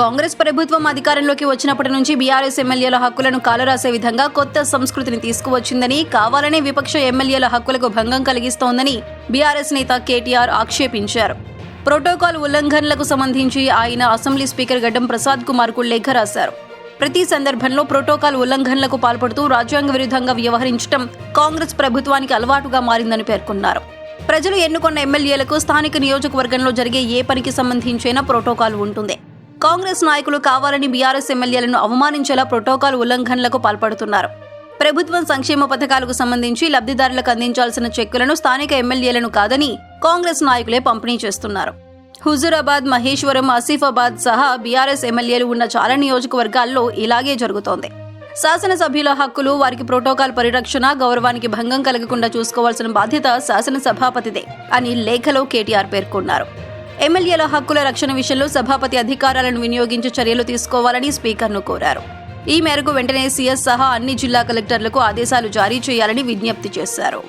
కాంగ్రెస్ ప్రభుత్వం అధికారంలోకి వచ్చినప్పటి నుంచి బీఆర్ఎస్ ఎమ్మెల్యేల హక్కులను కాలరాసే విధంగా కొత్త సంస్కృతిని తీసుకువచ్చిందని కావాలనే విపక్ష ఎమ్మెల్యేల హక్కులకు భంగం కలిగిస్తోందని బీఆర్ఎస్ నేత కేటీఆర్ ఆక్షేపించారు. ప్రోటోకాల్ ఉల్లంఘనలకు సంబంధించి ఆయన అసెంబ్లీ స్పీకర్ గడ్డం ప్రసాద్ కుమార్కు లేఖ రాశారు. ప్రతి సందర్భంలో ప్రోటోకాల్ ఉల్లంఘనలకు పాల్పడుతూ రాజ్యాంగ విరుద్ధంగా వ్యవహరించడం కాంగ్రెస్ ప్రభుత్వానికి అలవాటుగా మారిందని పేర్కొన్నారు. ప్రజలు ఎన్నుకున్న ఎమ్మెల్యేలకు స్థానిక నియోజకవర్గంలో జరిగే ఏ పనికి సంబంధించైనా ప్రోటోకాల్ ఉంటుంది. కాంగ్రెస్ నాయకులు కావాలని బీఆర్ఎస్ ఎమ్మెల్యేలను అవమానించేలా ప్రోటోకాల్ ఉల్లంఘనలకు పాల్పడుతున్నారు. ప్రభుత్వం సంక్షేమ పథకాలకు సంబంధించి లబ్ధిదారులకు అందించాల్సిన చెక్కులను స్థానిక ఎమ్మెల్యేలను కాదని కాంగ్రెస్ నాయకులే పంపిణీ చేస్తున్నారు. హుజూరాబాద్ మహేశ్వరం ఆసిఫాబాద్ సహా బీఆర్ఎస్ ఎమ్మెల్యేలు ఉన్న చాలా నియోజకవర్గాల్లో ఇలాగే జరుగుతోంది. శాసనసభ్యుల హక్కులు వారికి ప్రోటోకాల్ పరిరక్షణ గౌరవానికి భంగం కలగకుండా చూసుకోవాల్సిన బాధ్యత శాసనసభాపతిదే అని లేఖలో కేటీఆర్ పేర్కొన్నారు. ఎమ్మెల్యేల హక్కుల రక్షణ విషయంలో సభాపతి అధికారాలను వినియోగించి చర్యలు తీసుకోవాలని స్పీకర్ను కోరారు. ఈ మేరకు వెంటనే సీఎస్ సహా అన్ని జిల్లా కలెక్టర్లకు ఆదేశాలు జారీ చేయాలని విజ్ఞప్తి చేశారు.